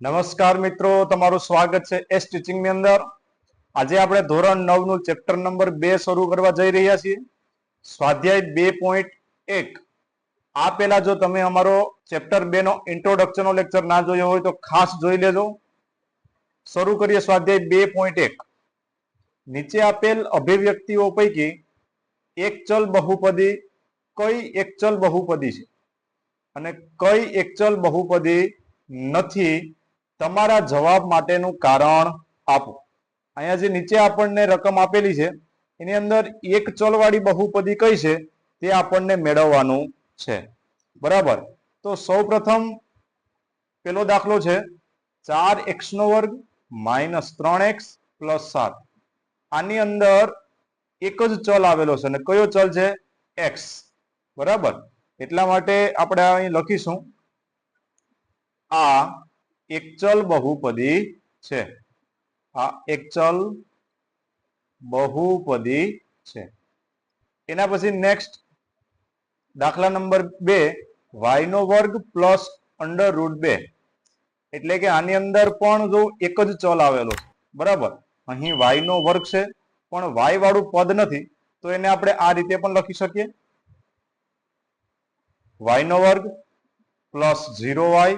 નમસ્કાર મિત્રો, તમારું સ્વાગત છે એસ ટીચિંગની અંદર. આજે આપણે ધોરણ નવનું ચેપ્ટર નંબર બે શરૂ કરવા જઈ રહ્યા છીએ. સ્વાધ્યાય બે પોઈન્ટ એક. આ પેલા જો તમે અમારો ચેપ્ટર બે નો ઇન્ટ્રોડક્શન નો લેક્ચર ના જોયો હોય તો ખાસ જોઈ લેજો. શરૂ કરીએ સ્વાધ્યાય બે પોઈન્ટ એક. નીચે આપેલ અભિવ્યક્તિઓ પૈકી એક ચલ બહુપદી, કઈ એક ચલ બહુપદી છે? અને કઈ એક ચલ બહુપદી નથી તમારા જવાબ માટેનું કારણ આપો. અહીંયા જે નીચે આપણને રકમ આપેલી છે, એની અંદર એક ચલવાળી બહુપદી કઈ છે, તે આપણને મેળવવાનું છે. બરાબર? તો સૌ પ્રથમ પેલો દાખલો છે, ચાર એક્સ નો વર્ગ માઇનસ ત્રણ એક્સ પ્લસ સાત. આની અંદર એક જ ચલ આવેલો છે, અને કયો ચલ છે, એક્સ. બરાબર? એટલા માટે આપણે અહીં લખીશું, આ એક ચલ બહુપદી છે. આ એકચલ બહુપદી છે. એના પછી નેક્સ્ટ દાખલા નંબર બે વાય નો વર્ગ પ્લસ અંડર રૂટ બે. એટલે કે આની અંદર પણ જો એક જ ચલ આવેલો છે. બરાબર? અહીં વાય નો વર્ગ છે, પણ વાય વાળું પદ નથી, તો એને આપણે આ રીતે પણ લખી શકીએ. વાય નો વર્ગ plus zero y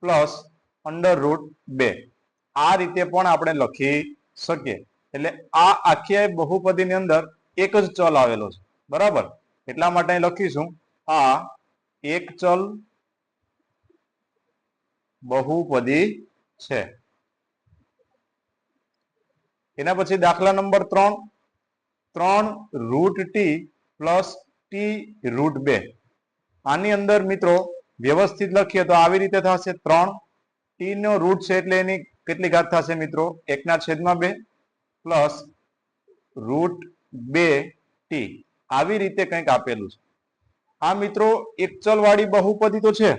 plus under root બે. આ રીતે પણ આપણે લખી શકીએ. એટલે આ આખી બહુપદીની અંદર એક જ ચલ આવેલો છે. બરાબર? એટલા માટે લખીશું. આ એક ચલ બહુપદી છે. એના પછી દાખલા નંબર ત્રણ. ત્રણ root t plus t root બે. આની અંદર મિત્રો વ્યવસ્થિત લખીએ તો આવી રીતે થશે ત્રણ ટી નો રૂટ છે એટલે એની કેટલી ઘાત થશે મિત્રો? એકના છેદમાં બે પ્લસ રૂટ બે ટી આવી રીતે કંઈક આપેલું છે. આ મિત્રો એક ચલ વાળી બહુપદી તો છે.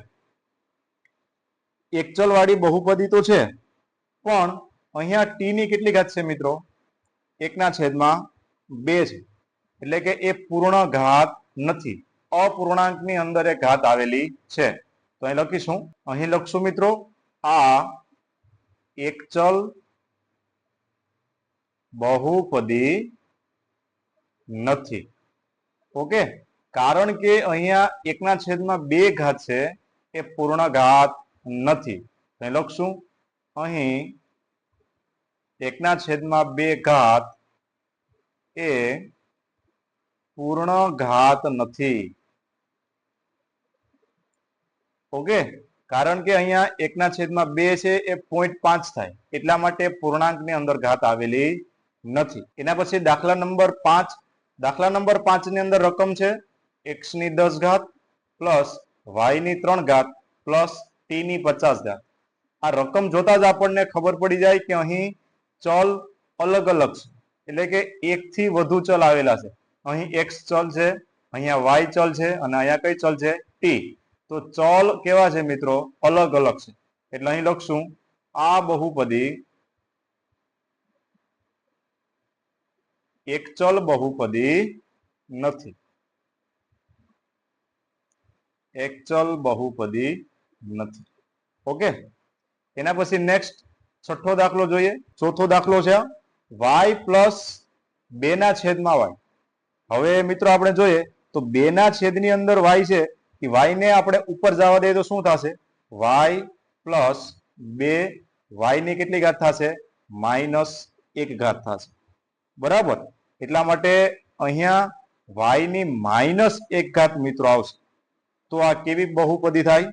એક ચલ વાળી બહુપદી તો છે. પણ અહીંયા ટી ની કેટલી ઘાત છે મિત્રો? એકના છેદમાં બે છે. એટલે કે એ પૂર્ણ ઘાત નથી. અપૂર્ણાંકની અંદર એક ઘાત આવેલી છે. તો અહીં લખીશું. અહીં લખશું મિત્રો આ એક ચલ બહુપદી નથી. ઓકે? કારણ કે અહીંયા એકના છેદમાં બે ઘાત છે, એ પૂર્ણ ઘાત નથી લખશું. અહીં એકના છેદમાં બે ઘાત એ પૂર્ણ ઘાત નથી. ઓકે? કારણ કે અહીંયા એકના છેદમાં બે છે એ પોઈન્ટ પાંચ થાય. એટલા માટે પૂર્ણાંકની અંદર ઘાત આવેલી નથી. એના પછી દાખલા નંબર પાંચ. દાખલા નંબર પાંચની અંદર રકમ છે. એક્સની દસ ઘાત પ્લસ વાયની ત્રણ ઘાત પ્લસ ટી ની પચાસ ઘાત. આ રકમ જોતા જ આપણને ખબર પડી જાય કે અહીં ચલ અલગ અલગ છે. એટલે કે એક થી વધુ ચલ આવેલા છે. અહીં એક્સ ચલ છે, અહીંયા વાય ચલ છે અને અહીંયા કઈ ચલ છે? ટી તો ચલ કેવા છે મિત્રો? અલગ અલગ છે. એટલે અહીં લખશું, આ બહુપદી એક ચલ બહુપદી નથી. એક ચલ બહુપદી નથી. ઓકે? એના પછી નેક્સ્ટ છઠ્ઠો દાખલો જોઈએ. ચોથો દાખલો છે વાય પ્લસ બે ના છેદમાં વાય હવે મિત્રો આપણે જોઈએ, તો બે ના છેદની અંદર વાય છે. કે વાય ને આપણે ઉપર જવા દઈએ તો શું થશે? વાય પ્લસ બે વાયની કેટલી ઘાત થશે? માઇનસ એક ઘાત થશે. બરાબર? એટલા માટે અહીંયા વાયની માઇનસ એક ઘાત મિત્રો આવશે. તો આ કેવી બહુપદી થાય?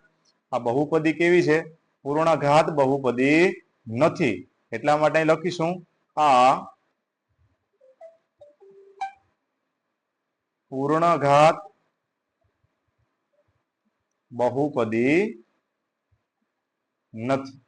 આ બહુપદી કેવી છે? પૂર્ણ ઘાત બહુપદી નથી. એટલા માટે લખીશું આ પૂર્ણ ઘાત બહુપદી નથી.